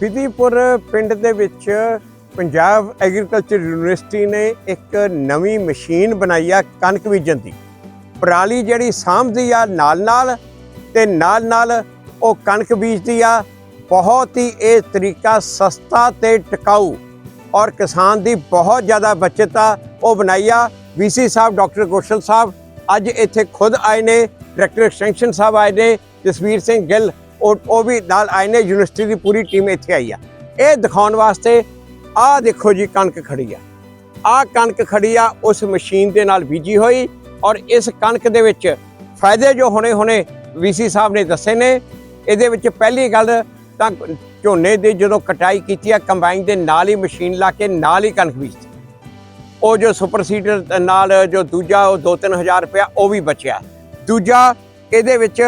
ਵਿਧੀਪੁਰ ਪਿੰਡ ਦੇ ਵਿੱਚ ਪੰਜਾਬ ਐਗਰੀਕਲਚਰ ਯੂਨੀਵਰਸਿਟੀ ਨੇ ਇੱਕ ਨਵੀਂ ਮਸ਼ੀਨ ਬਣਾਈ ਆ ਕਣਕ ਬੀਜਣ ਦੀ। ਪਰਾਲੀ ਜਿਹੜੀ ਸਾਂਭਦੀ ਆ ਨਾਲ ਨਾਲ ਤੇ ਨਾਲ ਨਾਲ ਉਹ ਕਣਕ ਬੀਜਦੀ ਆ। ਬਹੁਤ ਹੀ ਇਹ ਤਰੀਕਾ ਸਸਤਾ ਤੇ ਟਿਕਾਊ ਔਰ ਕਿਸਾਨ ਦੀ ਬਹੁਤ ਜ਼ਿਆਦਾ ਬਚਤ ਆ, ਉਹ ਬਣਾਈ ਆ। ਵੀਸੀ ਸਾਹਿਬ, ਡਾਕਟਰ ਗੋਸ਼ਲ ਸਾਹਿਬ ਅੱਜ ਇੱਥੇ ਖੁਦ ਆਏ ਨੇ ਡਾਇਰੈਕਟਰ ਐਕਸਟੈਂਸ਼ਨ ਸਾਹਿਬ ਆਏ ਨੇ, ਜਸਵੀਰ ਸਿੰਘ ਗਿੱਲ ਉਹ ਉਹ ਵੀ ਨਾਲ ਆਏ ਨੇ ਯੂਨੀਵਰਸਿਟੀ ਦੀ ਪੂਰੀ ਟੀਮ ਇੱਥੇ ਆਈ ਆ। ਇਹ ਦਿਖਾਉਣ ਵਾਸਤੇ ਆਹ ਦੇਖੋ ਜੀ ਕਣਕ ਖੜੀ ਆ। ਆਹ ਕਣਕ ਖੜੀ ਆ, ਉਸ ਮਸ਼ੀਨ ਦੇ ਨਾਲ ਬੀਜੀ ਹੋਈ ਔਰ ਇਸ ਕਣਕ ਦੇ ਵਿੱਚ ਫਾਇਦੇ ਜੋ ਹੋਣੇ ਹੋਣੇ ਵੀਸੀ ਸਾਹਿਬ ਨੇ ਦੱਸੇ ਨੇ, ਇਹਦੇ ਵਿੱਚ ਪਹਿਲੀ ਗੱਲ ਤਾਂ ਝੋਨੇ ਦੀ ਜਦੋਂ ਕਟਾਈ ਕੀਤੀ ਆ, ਕੰਬਾਈਨ ਦੇ ਨਾਲ ਹੀ ਮਸ਼ੀਨ ਲਾ ਕੇ ਨਾਲ ਹੀ ਕਣਕ ਬੀਜਤੀ ਉਹ ਜੋ ਸੁਪਰ ਸੀਡਰ ਨਾਲ ਜੋ ਦੂਜਾ ਉਹ 2-3000 ਰੁਪਇਆ ਉਹ ਵੀ ਬਚਿਆ। ਦੂਜਾ ਇਹਦੇ ਵਿੱਚ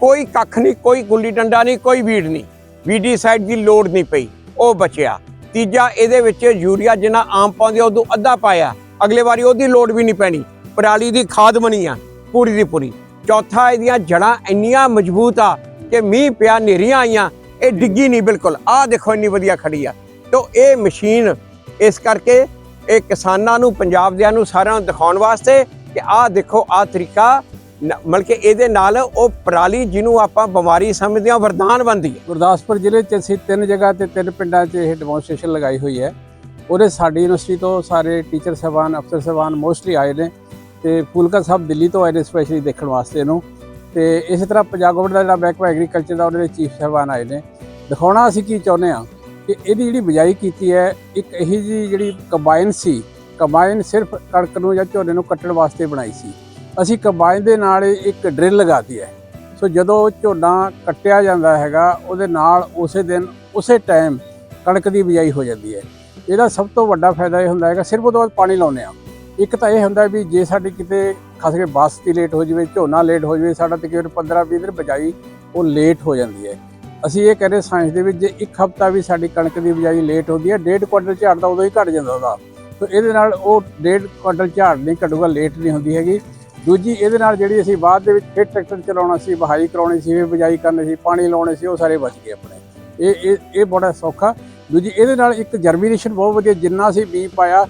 ਕੋਈ ਕੱਖ ਨਹੀਂ, ਕੋਈ ਗੁੱਲੀ ਡੰਡਾ ਨਹੀਂ, ਕੋਈ ਵੀੜ ਨਹੀਂ। ਵੀਡੀ ਸਾਈਡ ਦੀ ਲੋੜ ਨਹੀਂ ਪਈ, ਉਹ ਬਚਿਆ। ਤੀਜਾ, ਇਹਦੇ ਵਿੱਚ ਯੂਰੀਆ ਜਿੰਨਾ ਆਮ ਪਾਉਂਦੇ ਉਦੋਂ ਅੱਧਾ ਪਾਇਆ। ਅਗਲੇ ਵਾਰੀ ਉਹਦੀ ਲੋੜ ਵੀ ਨਹੀਂ ਪੈਣੀ। ਪਰਾਲੀ ਦੀ ਖਾਦ ਬਣੀ ਆ, ਪੂਰੀ ਦੀ ਪੂਰੀ। ਚੌਥਾ, ਇਹਦੀਆਂ ਜੜਾਂ ਇੰਨੀਆਂ ਮਜ਼ਬੂਤ ਆ ਕਿ ਮੀਂਹ ਪਿਆ ਨੇਰੀਆਂ ਆਈਆਂ, ਇਹ ਡਿੱਗੀ ਨਹੀਂ ਬਿਲਕੁਲ। ਆਹ ਦੇਖੋ, ਇੰਨੀ ਵਧੀਆ ਖੜੀ ਆ। ਤੋ ਇਹ ਮਸ਼ੀਨ, ਇਸ ਕਰਕੇ ਇਹ ਕਿਸਾਨਾਂ ਨੂੰ, ਪੰਜਾਬ ਦਿਆਂ ਨੂੰ ਸਾਰਿਆਂ ਨੂੰ ਦਿਖਾਉਣ ਵਾਸਤੇ ਕਿ ਆਹ ਦੇਖੋ, ਆਹ ਤਰੀਕਾ ਮਤਲਬ ਕਿ ਇਹਦੇ ਨਾਲ ਉਹ ਪਰਾਲੀ ਜਿਹਨੂੰ ਆਪਾਂ ਬਿਮਾਰੀ ਸਮਝਦੇ ਹਾਂ ਵਰਦਾਨ ਬਣਦੀ ਹੈ। ਗੁਰਦਾਸਪੁਰ ਜ਼ਿਲ੍ਹੇ 'ਚ ਅਸੀਂ ਤਿੰਨ ਜਗ੍ਹਾ ਤੇ ਤਿੰਨ ਪਿੰਡਾਂ 'ਚ ਇਹ ਡੈਮੋਨਸਟ੍ਰੇਸ਼ਨ ਲਗਾਈ ਹੋਈ ਹੈ। ਉਹਦੇ ਸਾਡੀ ਯੂਨੀਵਰਸਿਟੀ ਤੋਂ ਸਾਰੇ ਟੀਚਰ ਸਾਹਿਬਾਨ, ਅਫਸਰ ਸਾਹਿਬਾਨ ਮੋਸਟਲੀ ਆਏ ਨੇ ਤੇ ਫੂਲਕਾ ਸਾਹਿਬ ਦਿੱਲੀ ਤੋਂ ਆਏ ਨੇ ਸਪੈਸ਼ਲੀ ਦੇਖਣ ਵਾਸਤੇ ਇਹਨੂੰ। ਤੇ ਇਸੇ ਤਰ੍ਹਾਂ ਪੰਜਾਬ ਗਵਰਨਮੈਂਟ ਦਾ ਜਿਹੜਾ ਮਹਿਕਮਾ ਐਗਰੀਕਲਚਰ ਦਾ, ਉਹਦੇ ਦੇ ਚੀਫ ਸਾਹਿਬਾਨ ਆਏ ਨੇ। ਦਿਖਾਉਣਾ ਅਸੀਂ ਕੀ ਚਾਹੁੰਦੇ ਆ ਕਿ ਇਹਦੀ ਜਿਹੜੀ ਬਿਜਾਈ ਕੀਤੀ ਹੈ, ਇੱਕ ਇਹੀ ਜੀ ਜਿਹੜੀ ਕੰਬਾਈਨ ਸੀ ਕੰਬਾਈਨ ਸਿਰਫ ਕਣਕ ਨੂੰ ਜਾਂ ਝੋਨੇ ਨੂੰ ਕੱਟਣ ਵਾਸਤੇ ਬਣਾਈ ਸੀ। ਅਸੀਂ ਕੰਬਾਈਨ ਦੇ ਨਾਲ ਇੱਕ ਡਰਿਲ ਲਗਾਤੀ ਹੈ। ਸੋ ਜਦੋਂ ਝੋਨਾ ਕੱਟਿਆ ਜਾਂਦਾ ਹੈਗਾ, ਉਹਦੇ ਨਾਲ ਉਸੇ ਦਿਨ, ਉਸੇ ਟਾਈਮ ਕਣਕ ਦੀ ਬਿਜਾਈ ਹੋ ਜਾਂਦੀ ਹੈ। ਇਹਦਾ ਸਭ ਤੋਂ ਵੱਡਾ ਫਾਇਦਾ ਇਹ ਹੁੰਦਾ ਹੈਗਾ, ਸਿਰਫ ਉਹਦੇ ਬਾਅਦ ਪਾਣੀ ਲਾਉਂਦੇ ਆ ਇੱਕ ਤਾਂ ਇਹ ਹੁੰਦਾ ਵੀ ਜੇ ਸਾਡੀ ਕਿਤੇ ਖਾਸ ਕਰਕੇ ਬਾਸਤੀ ਲੇਟ ਹੋ ਜਾਵੇ, ਝੋਨਾ ਲੇਟ ਹੋ ਜਾਵੇ, ਸਾਡਾ ਤਕਰੀਬਨ 15-20 ਦਿਨ ਬਿਜਾਈ ਉਹ ਲੇਟ ਹੋ ਜਾਂਦੀ ਹੈ। ਅਸੀਂ ਇਹ ਕਹਿੰਦੇ ਸਾਇੰਸ ਦੇ ਵਿੱਚ ਜੇ ਇੱਕ ਹਫਤਾ ਵੀ ਸਾਡੀ ਕਣਕ ਦੀ ਬਿਜਾਈ ਲੇਟ ਹੁੰਦੀ ਹੈ, ਡੇਢ ਕੁਆਂਟਲ ਝਾੜ ਤਾਂ ਉਦੋਂ ਹੀ ਘਟ ਜਾਂਦਾ ਉਹਦਾ ਸੋ ਇਹਦੇ ਨਾਲ ਉਹ ਡੇਢ ਕੁਆਂਟਲ ਝਾੜ ਨਹੀਂ ਘਟੂਗਾ ਲੇਟ ਨਹੀਂ ਹੁੰਦੀ ਹੈਗੀ। ਦੂਜੀ, ਇਹਦੇ ਨਾਲ ਜਿਹੜੀ ਅਸੀਂ ਬਾਅਦ ਦੇ ਵਿੱਚ ਫਿਰ ਟਰੈਕਟਰ ਚਲਾਉਣਾ ਸੀ ਬਹਾਈ ਕਰਾਉਣੀ ਸੀ, ਫਿਰ ਬਿਜਾਈ ਕਰਨੀ ਸੀ, ਪਾਣੀ ਲਾਉਣੇ ਸੀ, ਉਹ ਸਾਰੇ ਬਚ ਗਏ ਆਪਣੇ। ਇਹ ਇਹ ਇਹ ਬੜਾ ਸੌਖਾ। ਦੂਜੀ, ਇਹਦੇ ਨਾਲ ਇੱਕ ਜਰਮੀਨੇਸ਼ਨ ਬਹੁਤ ਵਧੀਆ, ਜਿੰਨਾ ਅਸੀਂ ਬੀ ਪਾਇਆ,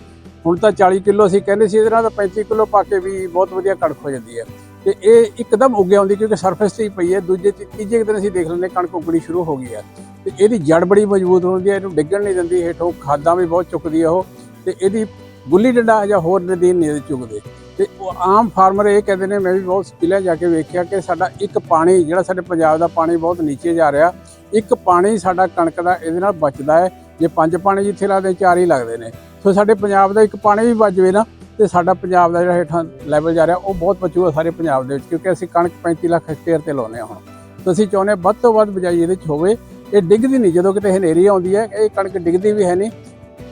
ਹੁਣ ਤਾਂ 40 ਕਿਲੋ ਅਸੀਂ ਕਹਿੰਦੇ ਸੀ, ਇਹਦੇ ਨਾਲ ਤਾਂ 35 ਕਿਲੋ ਪਾ ਕੇ ਵੀ ਬਹੁਤ ਵਧੀਆ ਕਣਕ ਹੋ ਜਾਂਦੀ ਹੈ। ਤੇ ਇਹ ਇੱਕਦਮ ਉੱਗ ਆਉਂਦੀ, ਕਿਉਂਕਿ ਸਰਫੇਸ ਤੇ ਹੀ ਪਈ ਹੈ। ਦੂਜੇ, ਤੀ- ਤੀਜੇ ਕੁ ਦਿਨ ਅਸੀਂ ਦੇਖ ਲੈਂਦੇ ਕਣਕ ਉੱਗਣੀ ਸ਼ੁਰੂ ਹੋ ਗਈ ਹੈ। ਤੇ ਇਹਦੀ ਜੜ ਬੜੀ ਮਜ਼ਬੂਤ ਹੁੰਦੀ ਹੈ, ਇਹਨੂੰ ਡਿੱਗਣ ਨਹੀਂ ਦਿੰਦੀ, ਹੇਠੋਂ ਖਾਦਾਂ ਵੀ ਬਹੁਤ ਚੁੱਕਦੀ ਹੈ ਉਹ। ਤੇ ਇਹਦੀ ਗੁੱਲੀ ਡੰਡਾ ਜਾਂ ਹੋਰ ਨਦੀਨ ਨਹੀਂ ਚੁੱਕਦੇ। ਤੇ ਉਹ ਆਮ ਫਾਰਮਰ ਇਹ ਕਹਿੰਦੇ ਨੇ, ਮੈਂ ਵੀ ਬਹੁਤ ਸਕਿੱਲਾਂ ਜਾ ਕੇ ਵੇਖਿਆ ਕਿ ਸਾਡਾ ਇੱਕ ਪਾਣੀ, ਜਿਹੜਾ ਸਾਡੇ ਪੰਜਾਬ ਦਾ ਪਾਣੀ ਬਹੁਤ ਨੀਚੇ ਜਾ ਰਿਹਾ, ਇੱਕ ਪਾਣੀ ਸਾਡਾ ਕਣਕ ਦਾ ਇਹਦੇ ਨਾਲ ਬਚਦਾ ਹੈ। ਜੇ ਪੰਜ ਪਾਣੀ ਜਿੱਥੇ ਲੱਗਦੇ, ਚਾਰ ਹੀ ਲੱਗਦੇ ਨੇ। ਸੋ ਸਾਡੇ ਪੰਜਾਬ ਦਾ ਇੱਕ ਪਾਣੀ ਵੀ ਬਚ ਜਾਵੇ ਨਾ, ਤੇ ਸਾਡਾ ਪੰਜਾਬ ਦਾ ਜਿਹੜਾ ਹੇਠਾਂ ਲੈਵਲ ਜਾ ਰਿਹਾ, ਉਹ ਬਹੁਤ ਬਚੂਗਾ ਸਾਰੇ ਪੰਜਾਬ ਦੇ ਵਿੱਚ, ਕਿਉਂਕਿ ਅਸੀਂ ਕਣਕ 35 ਲੱਖ ਹੈਕਟੇਅਰ ਤੇ ਲਾਉਂਦੇ ਹਾਂ ਹੁਣ। ਤਾਂ ਅਸੀਂ ਚਾਹੁੰਦੇ ਹਾਂ ਵੱਧ ਤੋਂ ਵੱਧ ਬਿਜਾਈ ਇਹਦੇ 'ਚ ਹੋਵੇ। ਇਹ ਡਿੱਗਦੀ ਨਹੀਂ, ਜਦੋਂ ਕਿਤੇ ਹਨੇਰੀ ਆਉਂਦੀ ਹੈ, ਇਹ ਕਣਕ ਡਿੱਗਦੀ ਵੀ ਹੈ ਨਹੀਂ,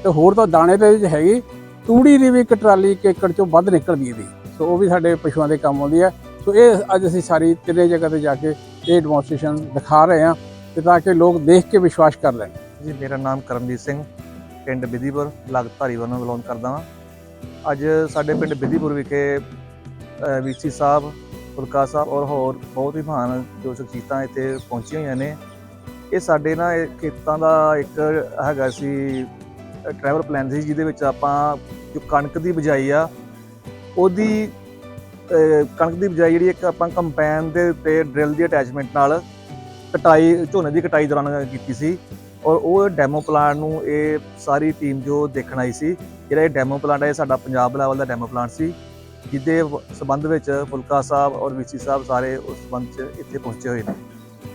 ਤੇ ਹੋਰ ਤਾਂ ਦਾਣੇ ਤੇ ਵਿੱਚ ਹੈਗੀ। ਤੂੜੀ ਦੀ ਵੀ ਇੱਕ ਟਰਾਲੀ ਇੱਕ ਏਕੜ ਚੋਂ ਵੱਧ ਨਿਕਲਦੀ ਇਹਦੀ ਸੋ ਉਹ ਵੀ ਸਾਡੇ ਪਸ਼ੂਆਂ ਦੇ ਕੰਮ ਆਉਂਦੀ ਹੈ। ਸੋ ਇਹ ਅੱਜ ਅਸੀਂ ਸਾਰੀ ਤਿੰਨੇ ਜਗ੍ਹਾ ਤੇ ਜਾ ਕੇ ਇਹ ਡੈਮੋਨਸਟ੍ਰੇਸ਼ਨ ਦਿਖਾ ਰਹੇ ਹਾਂ ਤੇ ਤਾਂ ਕਿ ਲੋਕ ਦੇਖ ਕੇ ਵਿਸ਼ਵਾਸ ਕਰ ਲੈਣ। ਜੀ, ਮੇਰਾ ਨਾਮ ਕਰਮਜੀਤ ਸਿੰਘ, ਪਿੰਡ ਬਿਧੀਪੁਰ ਲਗਤ ਧਾਰੀਵਾਲ ਨੂੰ ਬਿਲੋਂਗ ਕਰਦਾ ਹਾਂ ਅੱਜ ਸਾਡੇ ਪਿੰਡ ਬਿਧੀਪੁਰ ਵਿਖੇ ਵੀਸੀ ਸਾਹਿਬ, ਫੁਲਕਾ ਸਾਹਿਬ ਔਰ ਹੋਰ ਬਹੁਤ ਹੀ ਮਹਾਨ ਜੋ ਸ਼ਖਸੀਅਤਾਂ ਇੱਥੇ ਪਹੁੰਚੀਆਂ ਹੋਈਆਂ ਨੇ। ਇਹ ਸਾਡੇ ਨਾ, ਇਹ ਖੇਤਾਂ ਦਾ ਇੱਕ ਹੈਗਾ ਸੀ ਟਰੈਵਲ ਪਲਾਨ ਸੀ, ਜਿਹਦੇ ਵਿੱਚ ਆਪਾਂ ਜੋ ਕਣਕ ਦੀ ਬਿਜਾਈ ਆ, ਉਹਦੀ ਕਣਕ ਦੀ ਬਿਜਾਈ ਜਿਹੜੀ ਇੱਕ ਆਪਾਂ ਕੰਪੈਨ ਦੇ ਉੱਤੇ ਡਰਿਲ ਦੀ ਅਟੈਚਮੈਂਟ ਨਾਲ ਕਟਾਈ, ਝੋਨੇ ਦੀ ਕਟਾਈ ਦੌਰਾਨ ਕੀਤੀ ਸੀ ਔਰ ਉਹ ਡੈਮੋ ਪਲਾਂਟ ਨੂੰ ਇਹ ਸਾਰੀ ਟੀਮ ਜੋ ਦੇਖਣ ਆਈ ਸੀ, ਜਿਹੜਾ ਇਹ ਡੈਮੋ ਪਲਾਂਟ ਹੈ ਇਹ ਸਾਡਾ ਪੰਜਾਬ ਲੈਵਲ ਦਾ ਡੈਮੋ ਪਲਾਂਟ ਸੀ, ਜਿਹਦੇ ਵ- ਸੰਬੰਧ ਵਿੱਚ ਫੁਲਕਾ ਸਾਹਿਬ ਔਰ ਵੀਸੀ ਸਾਹਿਬ ਸਾਰੇ ਉਸ ਸੰਬੰਧ 'ਚ ਇੱਥੇ ਪਹੁੰਚੇ ਹੋਏ ਨੇ।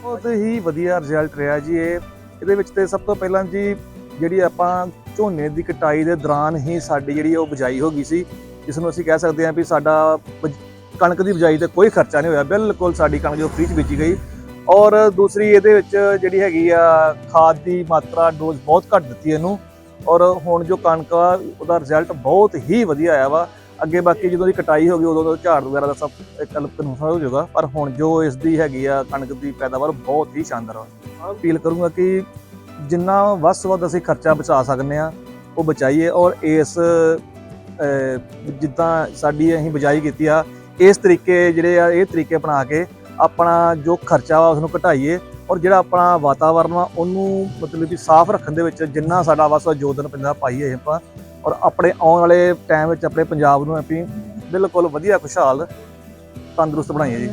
ਬਹੁਤ ਹੀ ਵਧੀਆ ਰਿਜ਼ਲਟ ਰਿਹਾ ਜੀ ਇਹ। ਇਹਦੇ ਵਿੱਚ ਤੇ ਸਭ ਤੋਂ ਪਹਿਲਾਂ ਜੀ, ਜਿਹੜੀ ਆਪਾਂ ਝੋਨੇ ਦੀ ਕਟਾਈ ਦੇ ਦੌਰਾਨ ਹੀ ਸਾਡੀ ਜਿਹੜੀ ਉਹ ਬਿਜਾਈ ਹੋ ਗਈ ਸੀ ਜਿਸ ਨੂੰ ਅਸੀਂ ਕਹਿ ਸਕਦੇ ਹਾਂ ਵੀ ਸਾਡਾ ਬਜ- ਕਣਕ ਦੀ ਬਿਜਾਈ ਤੇ ਕੋਈ ਖਰਚਾ ਨਹੀਂ ਹੋਇਆ, ਬਿਲਕੁਲ ਸਾਡੀ ਕਣਕ ਜੋ ਫ੍ਰੀ ਚ ਵੇਚੀ ਗਈ। ਔਰ ਦੂਸਰੀ ਇਹਦੇ ਵਿੱਚ ਜਿਹੜੀ ਹੈਗੀ ਆ, ਖਾਦ ਦੀ ਮਾਤਰਾ ਡੋਜ਼ ਬਹੁਤ ਘੱਟ ਦਿੱਤੀ ਇਹਨੂੰ। ਔਰ ਹੁਣ ਜੋ ਕਣਕ ਆ, ਉਹਦਾ ਰਿਜ਼ਲਟ ਬਹੁਤ ਹੀ ਵਧੀਆ ਆਇਆ ਵਾ। ਅੱਗੇ ਬਾਕੀ ਜਦੋਂ ਦੀ ਕਟਾਈ ਹੋ ਗਈ, ਉਦੋਂ ਤੋਂ ਝਾੜ ਵਗੈਰਾ ਦਾ ਸਭ ਕਨਫਰਮ ਹੋ ਜਾਊਗਾ। ਪਰ ਹੁਣ ਜੋ ਇਸ ਦੀ ਹੈਗੀ ਆ, ਕਣਕ ਦੀ ਪੈਦਾਵਾਰ ਬਹੁਤ ਹੀ ਸ਼ਾਨਦਾਰ ਆ। ਅਪੀਲ ਕਰੂੰਗਾ ਕਿ ਜਿੰਨਾ ਵੱਧ ਤੋਂ ਵੱਧ ਅਸੀਂ ਖਰਚਾ ਬਚਾ ਸਕਦੇ ਆ, ਉਹ ਬਚਾਈਏ ਔਰ ਇਸ ਜਿੱਦਾਂ ਸਾਡੀ ਅਸੀਂ ਬਜਾਈ ਕੀਤੀ ਆ, ਇਸ ਤਰੀਕੇ ਜਿਹੜੇ ਆ, ਇਹ ਤਰੀਕੇ ਅਪਣਾ ਕੇ ਆਪਣਾ ਜੋ ਖਰਚਾ ਵਾ ਉਸ ਨੂੰ ਘਟਾਈਏ ਔਰ ਜਿਹੜਾ ਆਪਣਾ ਵਾਤਾਵਰਨ ਆ ਉਹਨੂੰ ਮਤਲਬ ਕਿ ਸਾਫ਼ ਰੱਖਣ ਦੇ ਵਿੱਚ ਜਿੰਨਾ ਸਾਡਾ ਵਸ ਯੋਗਦਾਨ ਪੈਂਦਾ ਪਾਈਏ ਆਪਾਂ ਔਰ ਆਪਣੇ ਆਉਣ ਵਾਲੇ ਟਾਈਮ ਵਿੱਚ ਆਪਣੇ ਪੰਜਾਬ ਨੂੰ ਅਸੀਂ ਬਿਲਕੁਲ ਵਧੀਆ, ਖੁਸ਼ਹਾਲ, ਤੰਦਰੁਸਤ ਬਣਾਈਏ ਜੀ।